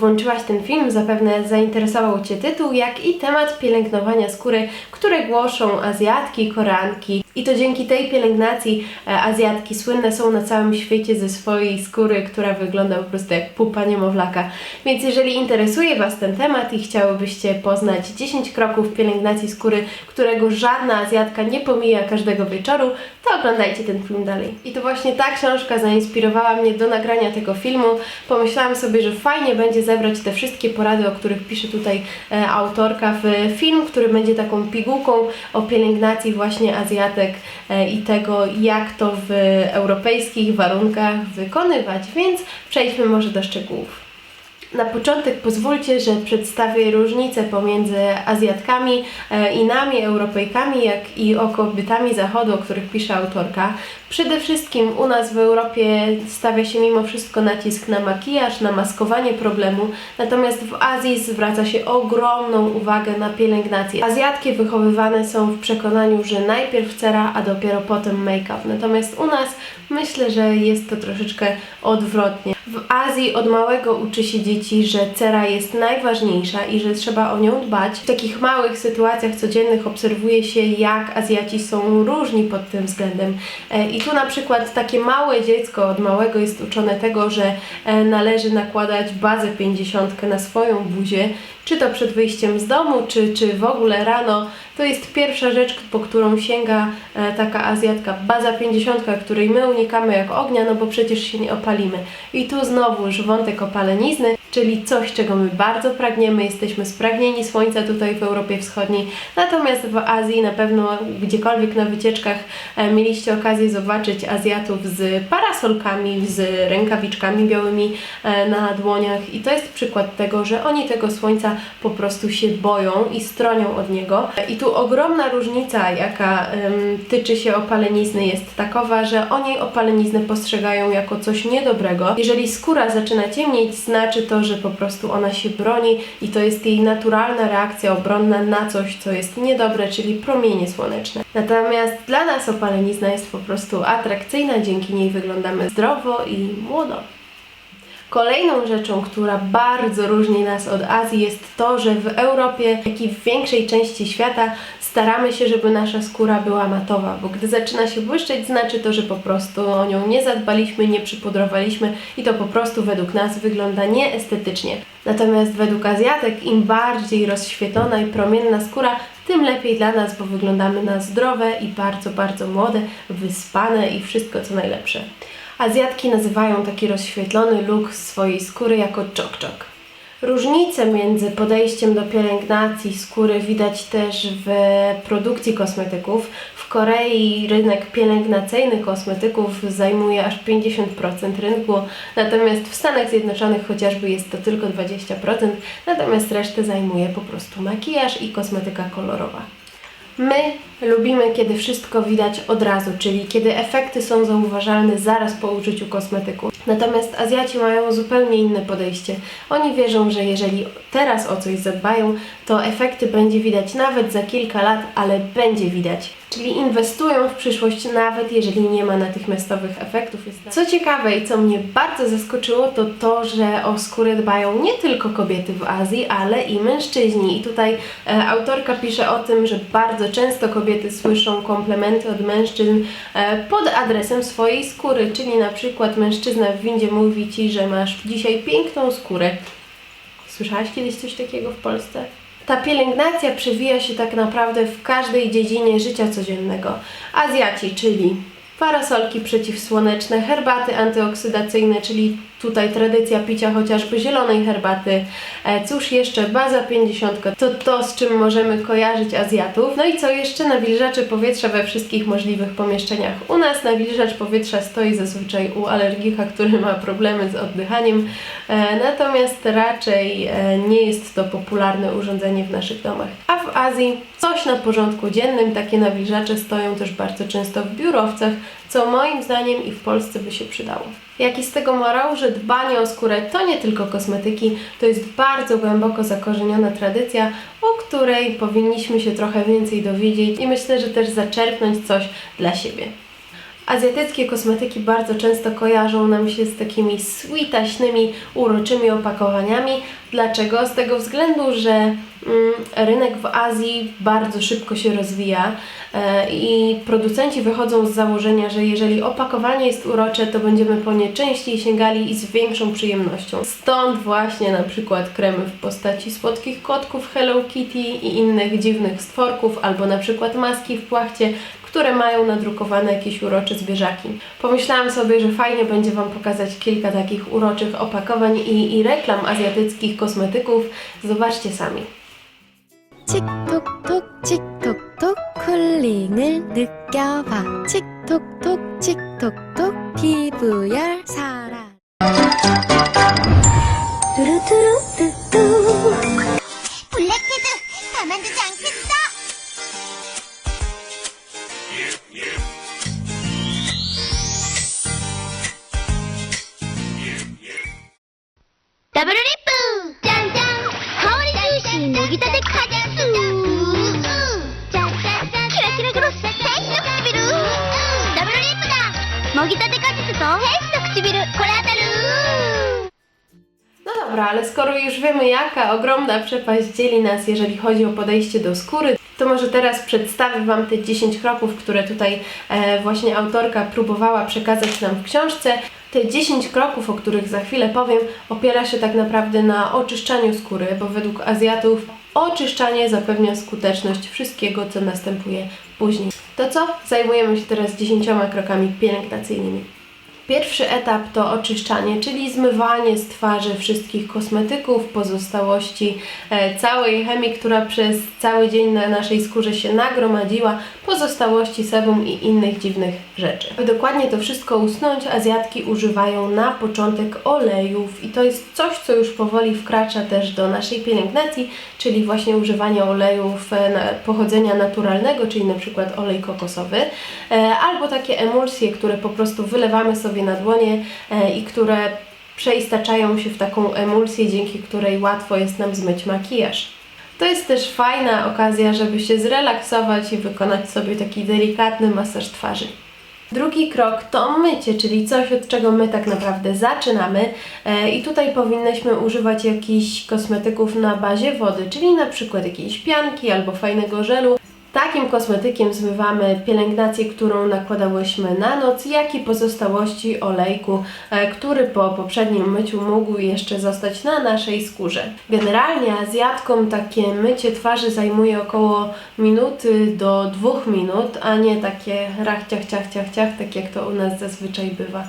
włączyłaś ten film, zapewne zainteresował Cię tytuł, jak i temat pielęgnowania skóry, które głoszą Azjatki, Koreanki. I to dzięki tej pielęgnacji e, Azjatki słynne są na całym świecie ze swojej skóry, która wygląda po prostu jak pupa niemowlaka. Więc jeżeli interesuje Was ten temat i chciałybyście poznać 10 kroków pielęgnacji skóry, którego żadna Azjatka nie pomija każdego wieczoru, to oglądajcie ten film dalej. I to właśnie ta książka zainspirowała mnie do nagrania tego filmu. Pomyślałam sobie, że fajnie będzie zebrać te wszystkie porady, o których pisze tutaj e, autorka w film, który będzie taką pigułką o pielęgnacji właśnie Azjatek e, i tego, jak to w europejskich warunkach wykonywać. Więc przejdźmy może do szczegółów. Na początek pozwólcie, że przedstawię różnice pomiędzy Azjatkami e, i nami, Europejkami, jak i o kobietami Zachodu, o których pisze autorka. Przede wszystkim u nas w Europie stawia się mimo wszystko nacisk na makijaż, na maskowanie problemu, natomiast w Azji zwraca się ogromną uwagę na pielęgnację. Azjatki wychowywane są w przekonaniu, że najpierw cera, a dopiero potem make-up. Natomiast u nas myślę, że jest to troszeczkę odwrotnie. W Azji od małego uczy się dzieci, że cera jest najważniejsza i że trzeba o nią dbać. W takich małych sytuacjach codziennych obserwuje się, jak Azjaci są różni pod tym względem. E, I tu na przykład takie małe dziecko od małego jest uczone tego, że e, należy nakładać bazę 50 na swoją buzię, czy to przed wyjściem z domu, czy, czy w ogóle rano. To jest pierwsza rzecz, po którą sięga e, taka Azjatka. Baza 50, której my unikamy jak ognia, no bo przecież się nie opalimy. I tu znowu już wątek opalenizny, czyli coś, czego my bardzo pragniemy. Jesteśmy spragnieni słońca tutaj w Europie Wschodniej. Natomiast w Azji na pewno gdziekolwiek na wycieczkach e, mieliście okazję zobaczyć Azjatów z parasolkami, z rękawiczkami białymi e, na dłoniach. I to jest przykład tego, że oni tego słońca po prostu się boją i stronią od niego. I tu ogromna różnica, jaka tyczy się opalenizny, jest takowa, że oni opaleniznę postrzegają jako coś niedobrego. Jeżeli skóra zaczyna ciemnieć, znaczy to, że po prostu ona się broni i to jest jej naturalna reakcja obronna na coś, co jest niedobre, czyli promienie słoneczne. Natomiast dla nas opalenizna jest po prostu atrakcyjna, dzięki niej wyglądamy zdrowo i młodo. Kolejną rzeczą, która bardzo różni nas od Azji jest to, że w Europie, jak i w większej części świata staramy się, żeby nasza skóra była matowa, bo gdy zaczyna się błyszczeć, znaczy to, że po prostu o nią nie zadbaliśmy, nie przypudrowaliśmy i to po prostu według nas wygląda nieestetycznie. Natomiast według Azjatek im bardziej rozświetlona i promienna skóra, tym lepiej dla nas, bo wyglądamy na zdrowe i bardzo, bardzo młode, wyspane i wszystko co najlepsze. Azjatki nazywają taki rozświetlony look swojej skóry jako czok-czok. Różnice między podejściem do pielęgnacji skóry widać też w produkcji kosmetyków. W Korei rynek pielęgnacyjny kosmetyków zajmuje aż 50% rynku, natomiast w Stanach Zjednoczonych chociażby jest to tylko 20%, natomiast resztę zajmuje po prostu makijaż i kosmetyka kolorowa. My lubimy, kiedy wszystko widać od razu, czyli kiedy efekty są zauważalne zaraz po użyciu kosmetyku. Natomiast Azjaci mają zupełnie inne podejście. Oni wierzą, że jeżeli teraz o coś zadbają, to efekty będzie widać nawet za kilka lat, ale będzie widać. Czyli inwestują w przyszłość, nawet jeżeli nie ma natychmiastowych efektów. Co ciekawe i co mnie bardzo zaskoczyło, to to, że o skórę dbają nie tylko kobiety w Azji, ale i mężczyźni. I tutaj e, autorka pisze o tym, że bardzo często kobiety słyszą komplementy od mężczyzn e, pod adresem swojej skóry, czyli na przykład mężczyzna w windzie mówi Ci, że masz dzisiaj piękną skórę. Słyszałaś kiedyś coś takiego w Polsce? Ta pielęgnacja przewija się tak naprawdę w każdej dziedzinie życia codziennego. Azjaci, czyli parasolki przeciwsłoneczne, herbaty antyoksydacyjne, czyli tutaj tradycja picia chociażby zielonej herbaty. E, cóż jeszcze, baza 50 to to, z czym możemy kojarzyć Azjatów. No i co jeszcze? Nawilżacze powietrza we wszystkich możliwych pomieszczeniach. U nas nawilżacz powietrza stoi zazwyczaj u alergika, który ma problemy z oddychaniem, natomiast raczej e, nie jest to popularne urządzenie w naszych domach. A w Azji coś na porządku dziennym, takie nawilżacze stoją też bardzo często w biurowcach, co moim zdaniem i w Polsce by się przydało. Jaki z tego morał, że dbanie o skórę to nie tylko kosmetyki, to jest bardzo głęboko zakorzeniona tradycja, o której powinniśmy się trochę więcej dowiedzieć i myślę, że też zaczerpnąć coś dla siebie. Azjatyckie kosmetyki bardzo często kojarzą nam się z takimi sweetaśnymi, uroczymi opakowaniami. Dlaczego? Z tego względu, że mm, rynek w Azji bardzo szybko się rozwija e, i producenci wychodzą z założenia, że jeżeli opakowanie jest urocze, to będziemy po nie częściej sięgali i z większą przyjemnością. Stąd właśnie na przykład kremy w postaci słodkich kotków Hello Kitty i innych dziwnych stworków, albo na przykład maski w płachcie, które mają nadrukowane jakieś urocze zwierzaki. Pomyślałam sobie, że fajnie będzie Wam pokazać kilka takich uroczych opakowań i, i reklam azjatyckich kosmetyków. Zobaczcie sami. 틱톡톡 틱톡톡 쿨링을 느껴봐 틱톡톡 틱톡톡 피부열 사랑 뚜루뚜루뚜뚜 블랙헤드 가만두지 않겠어. 더블 리프 짠짠 Witatec Hajatsu! キラキラグロス天使の唇ダブルリップだもぎたて果実と天使の唇これ当たる No dobra, ale skoro już wiemy, jaka ogromna przepaść dzieli nas, jeżeli chodzi o podejście do skóry, to może teraz przedstawię Wam te 10 kroków, które tutaj e, właśnie autorka próbowała przekazać nam w książce. Te 10 kroków, o których za chwilę powiem, opiera się tak naprawdę na oczyszczaniu skóry, bo według Azjatów oczyszczanie zapewnia skuteczność wszystkiego, co następuje później. To co? Zajmujemy się teraz 10 krokami pielęgnacyjnymi. Pierwszy etap to oczyszczanie, czyli zmywanie z twarzy wszystkich kosmetyków, pozostałości e, całej chemii, która przez cały dzień na naszej skórze się nagromadziła, pozostałości sebum i innych dziwnych rzeczy. By dokładnie to wszystko usunąć, Azjatki używają na początek olejów i to jest coś, co już powoli wkracza też do naszej pielęgnacji, czyli właśnie używania olejów e, pochodzenia naturalnego, czyli na przykład olej kokosowy, e, albo takie emulsje, które po prostu wylewamy sobie na dłonie e, i które przeistaczają się w taką emulsję, dzięki której łatwo jest nam zmyć makijaż. To jest też fajna okazja, żeby się zrelaksować i wykonać sobie taki delikatny masaż twarzy. Drugi krok to mycie, czyli coś, od czego my tak naprawdę zaczynamy. E, I tutaj powinnyśmy używać jakichś kosmetyków na bazie wody, czyli na przykład jakiejś pianki albo fajnego żelu. Takim kosmetykiem zmywamy pielęgnację, którą nakładałyśmy na noc, jak i pozostałości olejku, e, który po poprzednim myciu mógł jeszcze zostać na naszej skórze. Generalnie Azjatkom takie mycie twarzy zajmuje około minuty do dwóch minut, a nie takie rach, ciach, ciach, ciach, ciach, tak jak to u nas zazwyczaj bywa.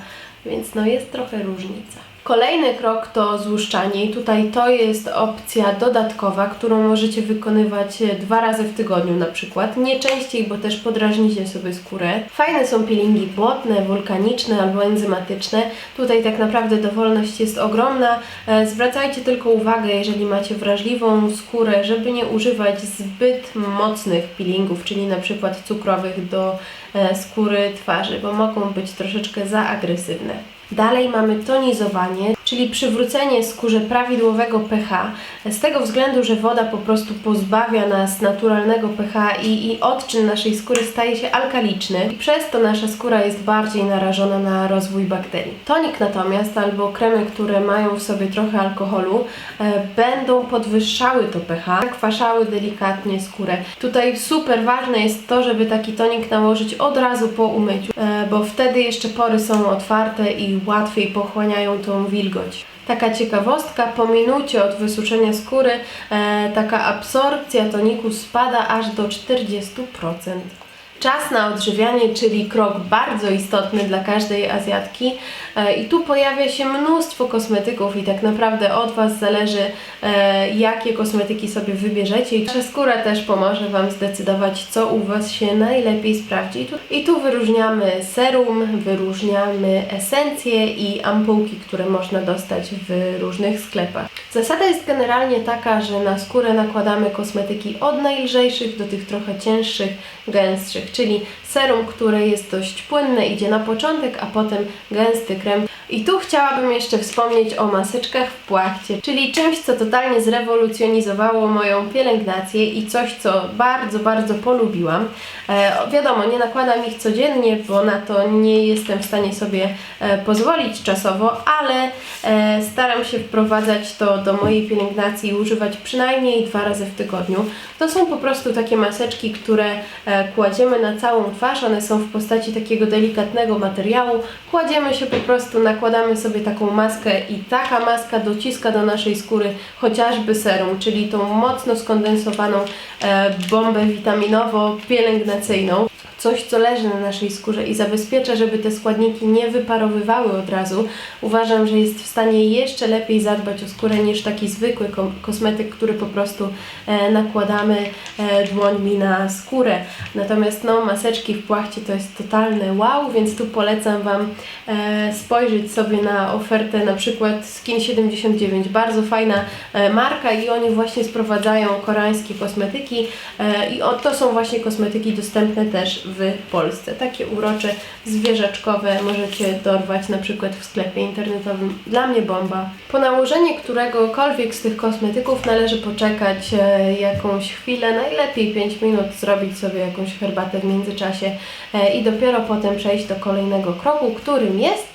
Więc no jest trochę różnica. Kolejny krok to złuszczanie i tutaj to jest opcja dodatkowa, którą możecie wykonywać e, dwa razy w tygodniu na przykład, nie częściej, bo też podrażnicie sobie skórę. Fajne są peelingi błotne, wulkaniczne albo enzymatyczne. Tutaj tak naprawdę dowolność jest ogromna. E, Zwracajcie tylko uwagę, jeżeli macie wrażliwą skórę, żeby nie używać zbyt mocnych peelingów, czyli na przykład cukrowych do e, skóry twarzy, bo mogą być troszeczkę za agresywne. Dalej mamy tonizowanie, czyli przywrócenie skórze prawidłowego pH, z tego względu, że woda po prostu pozbawia nas naturalnego pH i, i odczyn naszej skóry staje się alkaliczny i przez to nasza skóra jest bardziej narażona na rozwój bakterii. Tonik natomiast albo kremy, które mają w sobie trochę alkoholu, e, będą podwyższały to pH, kwaszały delikatnie skórę. Tutaj super ważne jest to, żeby taki tonik nałożyć od razu po umyciu, e, bo wtedy jeszcze pory są otwarte i łatwiej pochłaniają tą wilgoć. Taka ciekawostka, po minucie od wysuszenia skóry e, taka absorpcja toniku spada aż do 40%. Czas na odżywianie, czyli krok bardzo istotny dla każdej Azjatki. E, I tu pojawia się mnóstwo kosmetyków i tak naprawdę od Was zależy, e, jakie kosmetyki sobie wybierzecie. I skóra też pomoże Wam zdecydować, co u Was się najlepiej sprawdzi. I tu wyróżniamy serum, wyróżniamy esencje i ampułki, które można dostać w różnych sklepach. Zasada jest generalnie taka, że na skórę nakładamy kosmetyki od najlżejszych do tych trochę cięższych, gęstszych, czyli serum, które jest dość płynne, idzie na początek, a potem gęsty krem. I tu chciałabym jeszcze wspomnieć o maseczkach w płachcie, czyli czymś, co totalnie zrewolucjonizowało moją pielęgnację i coś, co bardzo, bardzo polubiłam. E, wiadomo, nie nakładam ich codziennie, bo na to nie jestem w stanie sobie e, pozwolić czasowo, ale e, staram się wprowadzać to do mojej pielęgnacji i używać przynajmniej dwa razy w tygodniu. To są po prostu takie maseczki, które e, kładziemy na całą twarz, one są w postaci takiego delikatnego materiału. Kładziemy się po prostu, nakładamy sobie taką maskę i taka maska dociska do naszej skóry chociażby serum, czyli tą mocno skondensowaną e, bombę witaminową-pielęgnacyjną. Coś, co leży na naszej skórze i zabezpiecza, żeby te składniki nie wyparowywały od razu. Uważam, że jest w stanie jeszcze lepiej zadbać o skórę niż taki zwykły kosmetyk, który po prostu e, nakładamy e, dłońmi na skórę. Natomiast no, maseczki w płachcie to jest totalne wow, więc tu polecam Wam e, spojrzeć sobie na ofertę na przykład Skin 79. Bardzo fajna e, marka i oni właśnie sprowadzają koreańskie kosmetyki e, i o, to są właśnie kosmetyki dostępne też w Polsce. Takie urocze, zwierzaczkowe możecie dorwać na przykład w sklepie internetowym. Dla mnie bomba. Po nałożeniu któregokolwiek z tych kosmetyków należy poczekać e, jakąś chwilę, najlepiej 5 minut, zrobić sobie jakąś herbatę w międzyczasie e, i dopiero potem przejść do kolejnego kroku, którym jest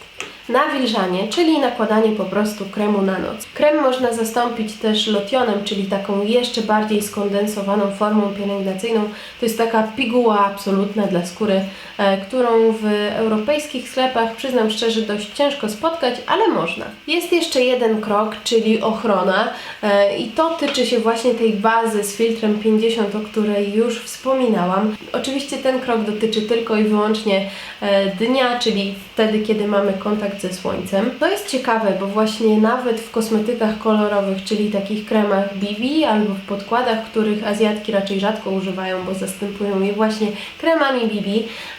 nawilżanie, czyli nakładanie po prostu kremu na noc. Krem można zastąpić też lotionem, czyli taką jeszcze bardziej skondensowaną formą pielęgnacyjną. To jest taka piguła absolutna dla skóry, e, którą w europejskich sklepach, przyznam szczerze, dość ciężko spotkać, ale można. Jest jeszcze jeden krok, czyli ochrona e, i to tyczy się właśnie tej bazy z filtrem 50, o której już wspominałam. Oczywiście ten krok dotyczy tylko i wyłącznie e, dnia, czyli wtedy, kiedy mamy kontakt ze słońcem. To jest ciekawe, bo właśnie nawet w kosmetykach kolorowych, czyli takich kremach BB albo w podkładach, których Azjatki raczej rzadko używają, bo zastępują je właśnie kremami BB,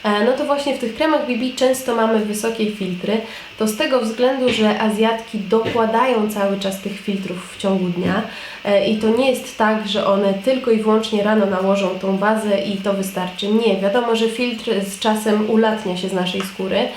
e, no to właśnie w tych kremach BB często mamy wysokie filtry. To z tego względu, że Azjatki dokładają cały czas tych filtrów w ciągu dnia e, i to nie jest tak, że one tylko i wyłącznie rano nałożą tą bazę i to wystarczy. Nie, wiadomo, że filtr z czasem ulatnia się z naszej skóry.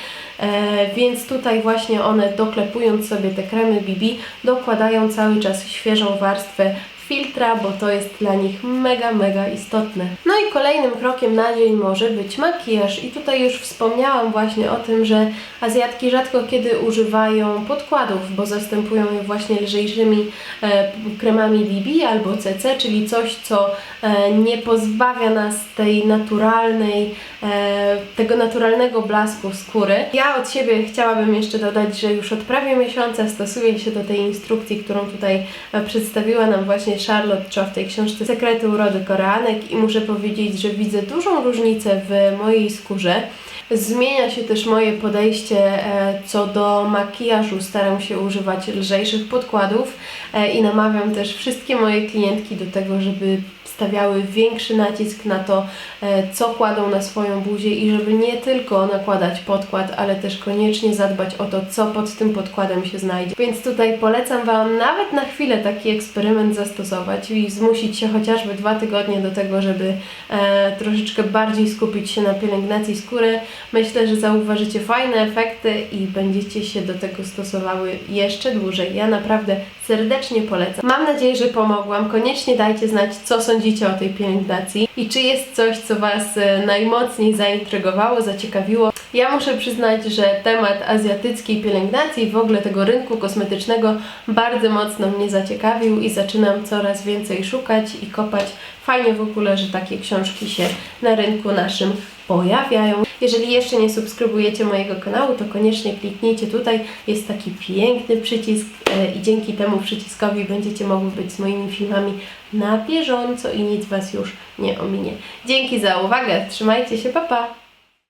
E, więc tutaj właśnie one doklepując sobie te kremy BB dokładają cały czas świeżą warstwę filtra, bo to jest dla nich mega, mega istotne. No i kolejnym krokiem na dzień może być makijaż i tutaj już wspomniałam właśnie o tym, że Azjatki rzadko kiedy używają podkładów, bo zastępują je właśnie lżejszymi e, kremami BB albo CC, czyli coś, co e, nie pozbawia nas tej naturalnej, e, tego naturalnego blasku skóry. Ja od siebie chciałabym jeszcze dodać, że już od prawie miesiąca stosuję się do tej instrukcji, którą tutaj e, przedstawiła nam właśnie Charlotte Cho w tej książce Sekrety urody Koreanek i muszę powiedzieć, że widzę dużą różnicę w mojej skórze. Zmienia się też moje podejście e, co do makijażu. Staram się używać lżejszych podkładów e, i namawiam też wszystkie moje klientki do tego, żeby stawiały większy nacisk na to, e, co kładą na swoją buzię i żeby nie tylko nakładać podkład, ale też koniecznie zadbać o to, co pod tym podkładem się znajdzie. Więc tutaj polecam Wam nawet na chwilę taki eksperyment zastosować i zmusić się chociażby dwa tygodnie do tego, żeby e, troszeczkę bardziej skupić się na pielęgnacji skóry. Myślę, że zauważycie fajne efekty i będziecie się do tego stosowały jeszcze dłużej. Ja naprawdę serdecznie polecam. Mam nadzieję, że pomogłam. Koniecznie dajcie znać, co sądzicie o tej pielęgnacji i czy jest coś, co Was e, najmocniej zaintrygowało, zaciekawiło. Ja muszę przyznać, że temat azjatyckiej pielęgnacji, w ogóle tego rynku kosmetycznego bardzo mocno mnie zaciekawił i zaczynam coraz więcej szukać i kopać. Fajnie w ogóle, że takie książki się na rynku naszym pojawiają. Jeżeli jeszcze nie subskrybujecie mojego kanału, to koniecznie kliknijcie tutaj. Jest taki piękny przycisk e, i dzięki temu przyciskowi będziecie mogły być z moimi filmami na bieżąco i nic Was już nie ominie. Dzięki za uwagę, trzymajcie się, pa pa!